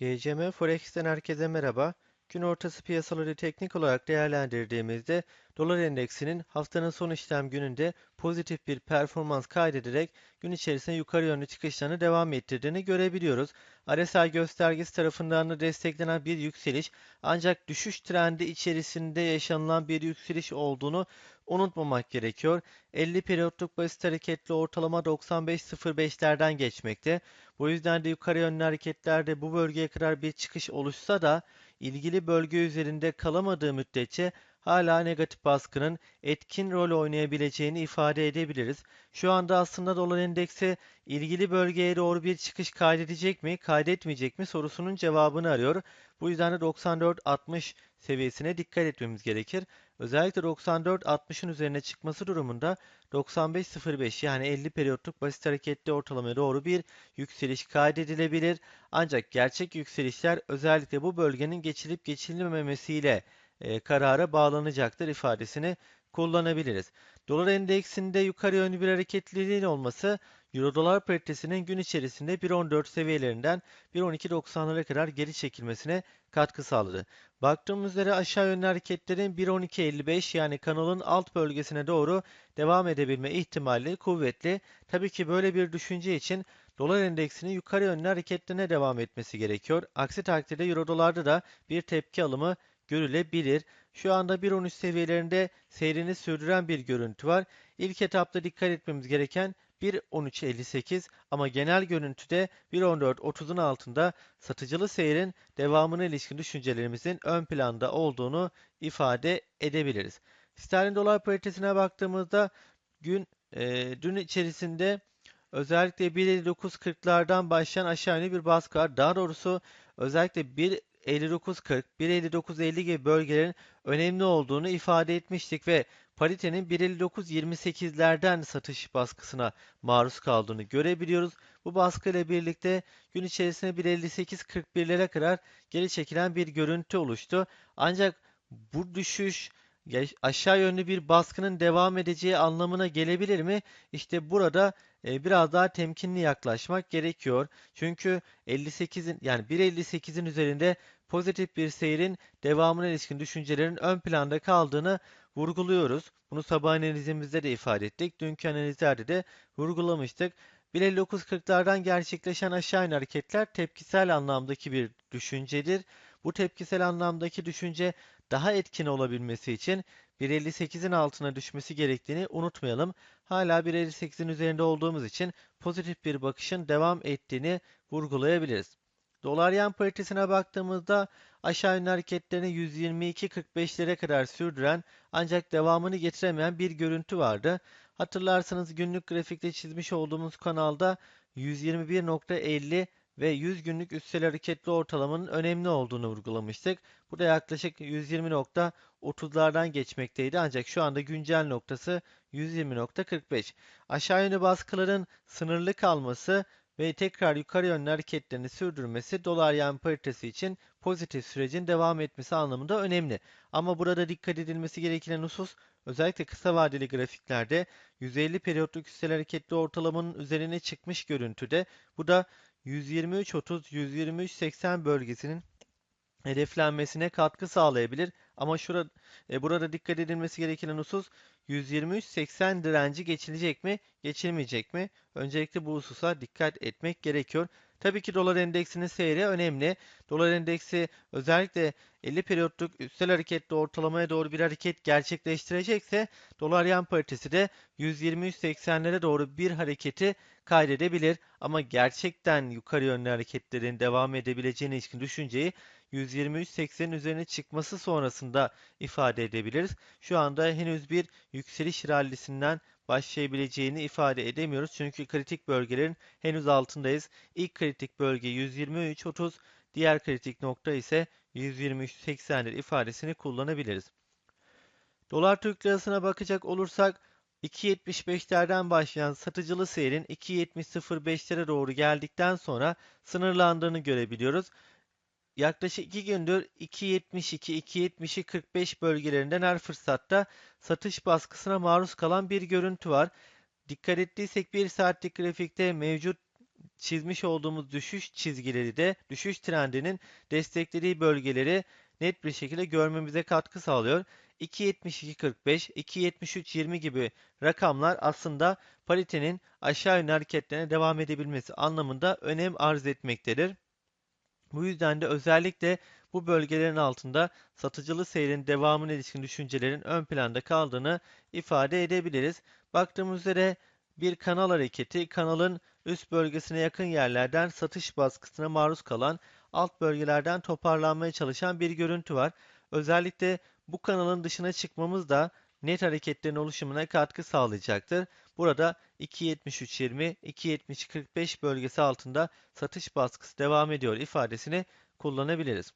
GCM Forex'ten herkese merhaba. Gün ortası piyasaları teknik olarak değerlendirdiğimizde dolar endeksinin haftanın son işlem gününde pozitif bir performans kaydederek gün içerisinde yukarı yönlü çıkışlarını devam ettirdiğini görebiliyoruz. RSI göstergesi tarafından da desteklenen bir yükseliş ancak düşüş trendi içerisinde yaşanılan bir yükseliş olduğunu unutmamak gerekiyor. 50 periyotluk basit hareketli ortalama 95.05'lerden geçmekte. Bu yüzden de yukarı yönlü hareketlerde bu bölgeye kadar bir çıkış oluşsa da ilgili bölge üzerinde kalamadığı müddetçe hala negatif baskının etkin rol oynayabileceğini ifade edebiliriz. Şu anda aslında dolar endeksi ilgili bölgeye doğru bir çıkış kaydedecek mi, kaydetmeyecek mi sorusunun cevabını arıyor. Bu yüzden de 94.60 seviyesine dikkat etmemiz gerekir. Özellikle 94.60'ın üzerine çıkması durumunda 95.05 yani 50 periyotluk basit hareketli ortalamaya doğru bir yükseliş kaydedilebilir. Ancak gerçek yükselişler özellikle bu bölgenin geçilip geçilememesiyle e, karara bağlanacaktır ifadesini kullanabiliriz. Dolar endeksinde yukarı yönlü bir hareketliliğin olması Euro dolar paritesinin gün içerisinde 1.14 seviyelerinden 1.12.90'lara kadar geri çekilmesine katkı sağladı. Baktığımız üzere aşağı yönlü hareketlerin 1.12.55 yani kanalın alt bölgesine doğru devam edebilme ihtimali kuvvetli. Tabii ki böyle bir düşünce için dolar endeksinin yukarı yönlü hareketlerine devam etmesi gerekiyor. Aksi takdirde euro dolarda da bir tepki alımı görülebilir. Şu anda 1.13 seviyelerinde seyrini sürdüren bir görüntü var. İlk etapta dikkat etmemiz gereken 1.13.58 ama genel görüntüde 1.14.30'un altında satıcılı seyrin devamına ilişkin düşüncelerimizin ön planda olduğunu ifade edebiliriz. Sterlin dolar paritesine baktığımızda gün e, dün içerisinde özellikle 1.59.40'lardan başlayan aşağı yönlü bir baskı var. Daha doğrusu özellikle 1 59.40, 1.59.50 gibi bölgelerin önemli olduğunu ifade etmiştik ve paritenin 1.59.28'lerden satış baskısına maruz kaldığını görebiliyoruz. Bu baskıyla birlikte gün içerisinde 1.58.41'lere kadar geri çekilen bir görüntü oluştu. Ancak bu düşüş aşağı yönlü bir baskının devam edeceği anlamına gelebilir mi? İşte burada biraz daha temkinli yaklaşmak gerekiyor. Çünkü 58'in yani 1.58'in üzerinde pozitif bir seyrin devamına ilişkin düşüncelerin ön planda kaldığını vurguluyoruz. Bunu sabah analizimizde de ifade ettik. Dünkü analizlerde de vurgulamıştık. 1.59.40'lardan gerçekleşen aşağı hareketler tepkisel anlamdaki bir düşüncedir. Bu tepkisel anlamdaki düşünce daha etkin olabilmesi için 1.58'in altına düşmesi gerektiğini unutmayalım. Hala 1.58'in üzerinde olduğumuz için pozitif bir bakışın devam ettiğini vurgulayabiliriz. Dolar yen paritesine baktığımızda aşağı yönlü hareketlerini 122.45'lere kadar sürdüren ancak devamını getiremeyen bir görüntü vardı. Hatırlarsanız günlük grafikte çizmiş olduğumuz kanalda 121.50 ve 100 günlük üstel hareketli ortalamanın önemli olduğunu vurgulamıştık. Bu da yaklaşık 120.30'lardan geçmekteydi ancak şu anda güncel noktası 120.45. Aşağı yönlü baskıların sınırlı kalması ve tekrar yukarı yönlü hareketlerini sürdürmesi dolar yen paritesi için pozitif sürecin devam etmesi anlamında önemli. Ama burada dikkat edilmesi gereken husus özellikle kısa vadeli grafiklerde 150 periyotluk üstel hareketli ortalamanın üzerine çıkmış görüntüde bu da 123.30-123.80 bölgesinin hedeflenmesine katkı sağlayabilir. Ama şurada e, burada dikkat edilmesi gereken husus 123.80 direnci geçilecek mi, geçilmeyecek mi? Öncelikle bu hususa dikkat etmek gerekiyor. Tabii ki dolar endeksinin seyri önemli. Dolar endeksi özellikle 50 periyotluk üstel hareketli ortalamaya doğru bir hareket gerçekleştirecekse dolar yan paritesi de 123.80'lere doğru bir hareketi kaydedebilir. Ama gerçekten yukarı yönlü hareketlerin devam edebileceğine ilişkin düşünceyi 123.80'in üzerine çıkması sonrasında ifade edebiliriz. Şu anda henüz bir yükseliş rallisinden başlayabileceğini ifade edemiyoruz. Çünkü kritik bölgelerin henüz altındayız. İlk kritik bölge 123.30, diğer kritik nokta ise 123.80'dir ifadesini kullanabiliriz. Dolar Türk Lirası'na bakacak olursak 2.75'lerden başlayan satıcılı seyrin 2.70.05'lere doğru geldikten sonra sınırlandığını görebiliyoruz yaklaşık 2 gündür 2.72-2.70'i 45 bölgelerinden her fırsatta satış baskısına maruz kalan bir görüntü var. Dikkat ettiysek 1 saatlik grafikte mevcut çizmiş olduğumuz düşüş çizgileri de düşüş trendinin desteklediği bölgeleri net bir şekilde görmemize katkı sağlıyor. 2.72.45, 2.73.20 gibi rakamlar aslında paritenin aşağı yönlü hareketlerine devam edebilmesi anlamında önem arz etmektedir. Bu yüzden de özellikle bu bölgelerin altında satıcılı seyrin devamına ilişkin düşüncelerin ön planda kaldığını ifade edebiliriz. Baktığımız üzere bir kanal hareketi, kanalın üst bölgesine yakın yerlerden satış baskısına maruz kalan, alt bölgelerden toparlanmaya çalışan bir görüntü var. Özellikle bu kanalın dışına çıkmamız da net hareketlerin oluşumuna katkı sağlayacaktır. Burada 2.73.20, 2.70.45 bölgesi altında satış baskısı devam ediyor ifadesini kullanabiliriz.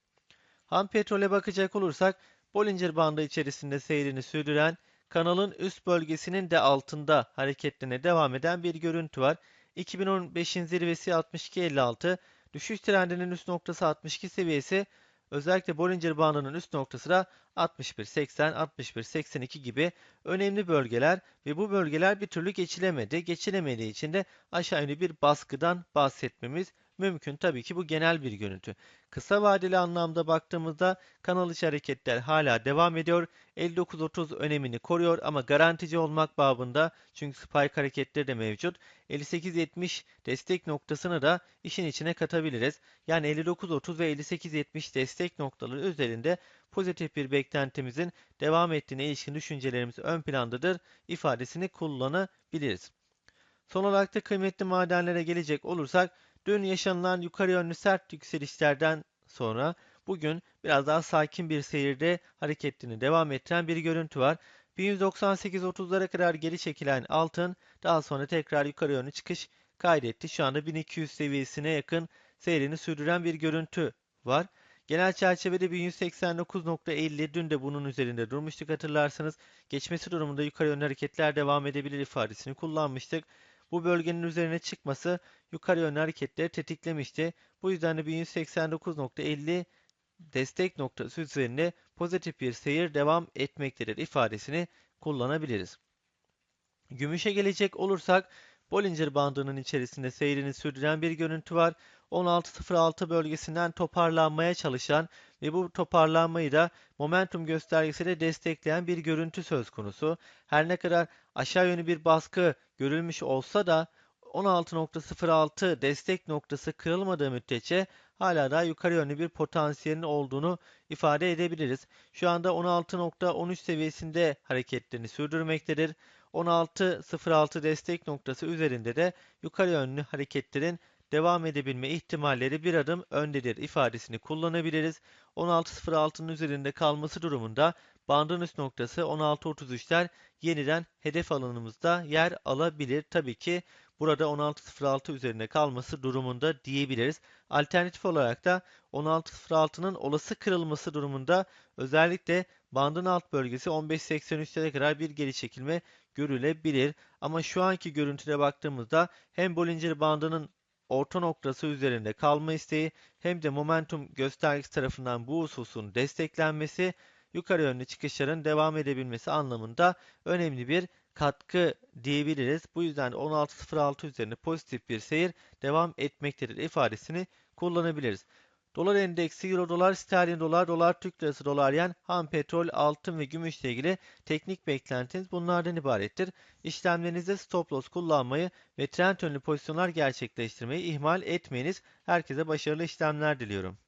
Ham petrole bakacak olursak Bollinger bandı içerisinde seyrini sürdüren kanalın üst bölgesinin de altında hareketlerine devam eden bir görüntü var. 2015'in zirvesi 62.56, düşüş trendinin üst noktası 62 seviyesi, özellikle Bollinger bandının üst noktası da 61.80, 61.82 gibi önemli bölgeler ve bu bölgeler bir türlü geçilemedi. Geçilemediği için de aşağı yönlü bir baskıdan bahsetmemiz mümkün. Tabii ki bu genel bir görüntü. Kısa vadeli anlamda baktığımızda kanal içi hareketler hala devam ediyor. 59.30 önemini koruyor ama garantici olmak babında çünkü spike hareketleri de mevcut. 58.70 destek noktasını da işin içine katabiliriz. Yani 59.30 ve 58.70 destek noktaları üzerinde pozitif bir beklentimizin devam ettiğine ilişkin düşüncelerimiz ön plandadır ifadesini kullanabiliriz. Son olarak da kıymetli madenlere gelecek olursak Dün yaşanılan yukarı yönlü sert yükselişlerden sonra bugün biraz daha sakin bir seyirde hareketini devam ettiren bir görüntü var. 1198.30'lara kadar geri çekilen altın daha sonra tekrar yukarı yönlü çıkış kaydetti. Şu anda 1200 seviyesine yakın seyrini sürdüren bir görüntü var. Genel çerçevede 1189.50 dün de bunun üzerinde durmuştuk hatırlarsanız. Geçmesi durumunda yukarı yönlü hareketler devam edebilir ifadesini kullanmıştık. Bu bölgenin üzerine çıkması yukarı yönlü hareketleri tetiklemişti. Bu yüzden de 1189.50 destek noktası üzerinde pozitif bir seyir devam etmektedir ifadesini kullanabiliriz. Gümüşe gelecek olursak Bollinger bandının içerisinde seyrini sürdüren bir görüntü var. 16.06 bölgesinden toparlanmaya çalışan ve bu toparlanmayı da momentum göstergesiyle destekleyen bir görüntü söz konusu. Her ne kadar aşağı yönlü bir baskı görülmüş olsa da 16.06 destek noktası kırılmadığı müddetçe hala da yukarı yönlü bir potansiyelin olduğunu ifade edebiliriz. Şu anda 16.13 seviyesinde hareketlerini sürdürmektedir. 16.06 destek noktası üzerinde de yukarı yönlü hareketlerin devam edebilme ihtimalleri bir adım öndedir ifadesini kullanabiliriz. 16.06'nın üzerinde kalması durumunda bandın üst noktası 16.33'ler yeniden hedef alanımızda yer alabilir. Tabii ki burada 16.06 üzerinde kalması durumunda diyebiliriz. Alternatif olarak da 16.06'nın olası kırılması durumunda özellikle bandın alt bölgesi 15.83'lere kadar bir geri çekilme görülebilir. Ama şu anki görüntüde baktığımızda hem Bollinger bandının orta noktası üzerinde kalma isteği hem de momentum göstergesi tarafından bu hususun desteklenmesi yukarı yönlü çıkışların devam edebilmesi anlamında önemli bir katkı diyebiliriz. Bu yüzden 16.06 üzerinde pozitif bir seyir devam etmektedir ifadesini kullanabiliriz. Dolar endeksi, euro dolar, sterlin dolar, dolar Türk lirası, dolar yen, ham petrol, altın ve gümüşle ilgili teknik beklentiniz bunlardan ibarettir. İşlemlerinizde stop loss kullanmayı ve trend yönlü pozisyonlar gerçekleştirmeyi ihmal etmeyiniz. Herkese başarılı işlemler diliyorum.